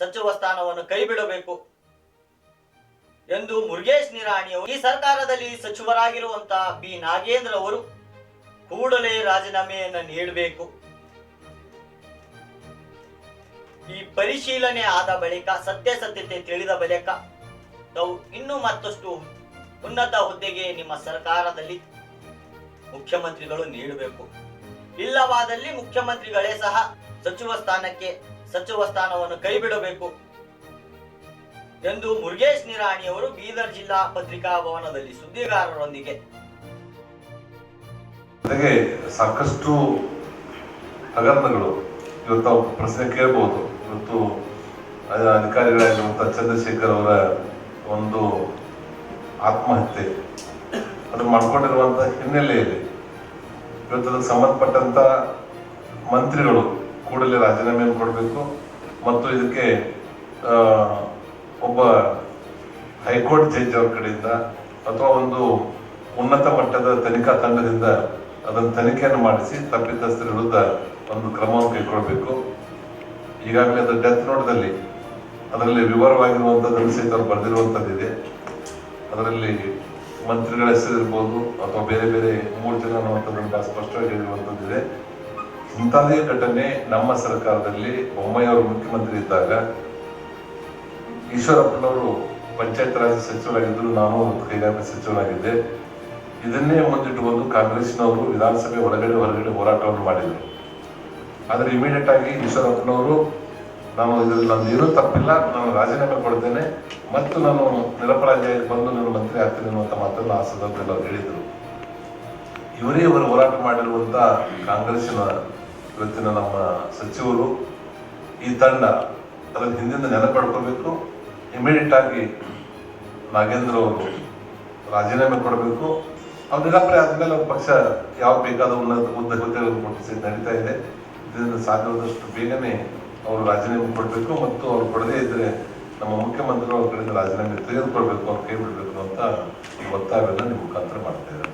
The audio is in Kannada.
ಸಚಿವ ಸ್ಥಾನವನ್ನು ಕೈಬಿಡಬೇಕು ಎಂದು ಮುರುಗೇಶ್ ನಿರಾಣಿಯವರು ಈ ಸರ್ಕಾರದಲ್ಲಿ ಸಚಿವರಾಗಿರುವಂತಹ ಬಿ ನಾಗೇಂದ್ರ ಅವರು ಕೂಡಲೇ ರಾಜೀನಾಮೆಯನ್ನು ನೀಡಬೇಕು. ಈ ಪರಿಶೀಲನೆ ಆದ ಬಳಿಕ, ಸತ್ಯಸತ್ಯತೆ ತಿಳಿದ ಬಳಿಕ ತಾವು ಇನ್ನೂ ಮತ್ತಷ್ಟು ಉನ್ನತ ಹುದ್ದೆಗೆ ನಿಮ್ಮ ಸರ್ಕಾರದಲ್ಲಿ ಮುಖ್ಯಮಂತ್ರಿಗಳು ನೀಡಬೇಕು. ಇಲ್ಲವಾದಲ್ಲಿ ಮುಖ್ಯಮಂತ್ರಿಗಳೇ ಸಹ ಸಚಿವ ಸ್ಥಾನಕ್ಕೆ ಸಚಿವ ಸ್ಥಾನವನ್ನು ಕೈ ಬಿಡಬೇಕು ಎಂದು ಮುರುಗೇಶ್ ನಿರಾಣಿಯವರು ಬೀದರ್ ಜಿಲ್ಲಾ ಪತ್ರಿಕಾ ಭವನದಲ್ಲಿ ಸುದ್ದಿಗಾರರೊಂದಿಗೆ. ಜೊತೆಗೆ ಸಾಕಷ್ಟು ಹಗರಣಗಳು ಇವತ್ತು ಪ್ರಶ್ನೆ ಕೇಳಬಹುದು ಇವತ್ತು ಅಧಿಕಾರಿಗಳಾಗಿರುವಂತಹ ಚಂದ್ರಶೇಖರ್ ಅವರ ಒಂದು ಆತ್ಮಹತ್ಯೆ. ಅದನ್ನು ಮಾಡ್ಕೊಂಡಿರುವಂಥ ಹಿನ್ನೆಲೆಯಲ್ಲಿ ಇವತ್ತು ಸಂಬಂಧಪಟ್ಟಂತ ಮಂತ್ರಿಗಳು ಕೂಡಲೇ ರಾಜೀನಾಮೆಯನ್ನು ಕೊಡಬೇಕು. ಮತ್ತು ಇದಕ್ಕೆ ಒಬ್ಬ ಹೈಕೋರ್ಟ್ ಜಡ್ಜ್ ಅವ್ರ ಕಡೆಯಿಂದ ಅಥವಾ ಒಂದು ಉನ್ನತ ಮಟ್ಟದ ತನಿಖಾ ತಂಡದಿಂದ ಅದನ್ನು ತನಿಖೆಯನ್ನು ಮಾಡಿಸಿ ತಪ್ಪಿತಸ್ಥರ ವಿರುದ್ಧ ಒಂದು ಕ್ರಮವನ್ನು ಕೈಗೊಳ್ಳಬೇಕು. ಈಗಾಗಲೇ ಅದು ಡೆತ್ ನೋಟ್ದಲ್ಲಿ, ಅದರಲ್ಲಿ ವಿವರವಾಗಿರುವಂಥದ್ದನ್ನು ಸಹಿತ ಅವ್ರು ಬರೆದಿರುವಂಥದ್ದಿದೆ ಅದರಲ್ಲಿ ಮಂತ್ರಿಗಳ ಹೆಸರಿರ್ಬೋದು ಅಥವಾ ಬೇರೆ ಬೇರೆ ಮೂರು ಜನ ಅನ್ನುವಂಥದ್ದನ್ನು ಸ್ಪಷ್ಟವಾಗಿ ಹೇಳಿರುವಂಥದ್ದಿದೆ ಇಂಥದೇ ಘಟನೆ ನಮ್ಮ ಸರ್ಕಾರದಲ್ಲಿ ಬೊಮ್ಮಾಯಿಯವರು ಮುಖ್ಯಮಂತ್ರಿ ಇದ್ದಾಗ ಈಶ್ವರಪ್ಪನವರು ಪಂಚಾಯತ್ ರಾಜ್ ಸಚಿವರಾಗಿದ್ದರು, ನಾನು ಕೈಗಾರಿಕಾ ಸಚಿವನಾಗಿದ್ದೆ. ಇದನ್ನೇ ಮುಂದಿಟ್ಟುಕೊಂಡು ಕಾಂಗ್ರೆಸ್ನವರು ವಿಧಾನಸಭೆ ಒಳಗಡೆ ಹೊರಗಡೆ ಹೋರಾಟವನ್ನು ಮಾಡಿದರು. ಆದರೆ ಇಮಿಡಿಯೇಟ್ ಆಗಿ ಈಶ್ವರಪ್ಪನವರು, ನಾನು ಇದರಲ್ಲಿ ನಂದು ಏನೂ ತಪ್ಪಿಲ್ಲ, ನಾನು ರಾಜೀನಾಮೆ ಕೊಡ್ತೇನೆ ಮತ್ತು ನಾನು ನಿರಪರಾಧಿಯಾಗಿ ಬಂದು ನಾನು ಮಂತ್ರಿ ಆಗ್ತೇನೆ ಅನ್ನುವಂಥ ಮಾತನ್ನು ಆ ಸಂದರ್ಭದಲ್ಲಿ ಅವರು ಹೇಳಿದರು. ಇವರೇ ಇವರು ಹೋರಾಟ ಮಾಡಿರುವಂಥ ಕಾಂಗ್ರೆಸ್ಸಿನ ಇವತ್ತಿನ ನಮ್ಮ ಸಚಿವರು ಈ ತಂಡ ಅದರ ಹಿಂದಿಂದ ನೆನಪಡ್ಕೋಬೇಕು ಇಮಿಡಿಯೇಟ್ ಆಗಿ ನಾಗೇಂದ್ರ ಅವರು ರಾಜೀನಾಮೆ ಕೊಡಬೇಕು. ಅವ್ರು ನಿರಾಪರೆ ಆದಮೇಲೆ ಅವ್ರ ಪಕ್ಷ ಯಾವ ಬೇಕಾದ ಉನ್ನತ ಹುದ್ದೆ ಹುದ್ದೆಗಳನ್ನು ಕೊಟ್ಟು ಸಹಿತ ನಡೀತಾ ಇದೆ. ಇದರಿಂದ ಸಾಧ್ಯವಾದಷ್ಟು ಬೇಗನೆ ಅವರು ರಾಜೀನಾಮೆ ಕೊಡಬೇಕು ಮತ್ತು ಅವ್ರು ಕೊಡದೇ ಇದ್ರೆ ನಮ್ಮ ಮುಖ್ಯಮಂತ್ರಿಗಳು ಅವ್ರ ಕಡೆಯಿಂದ ರಾಜೀನಾಮೆ ತೆಗೆದುಕೊಳ್ಬೇಕು, ಅವ್ರು ಕೈ ಬಿಡಬೇಕು ಅಂತ ಈ ಒತ್ತಾಯವನ್ನು ನಿಮ್ಮ ಮುಖಾಂತರ ಮಾಡ್ತಾ ಇದ್ದಾರೆ.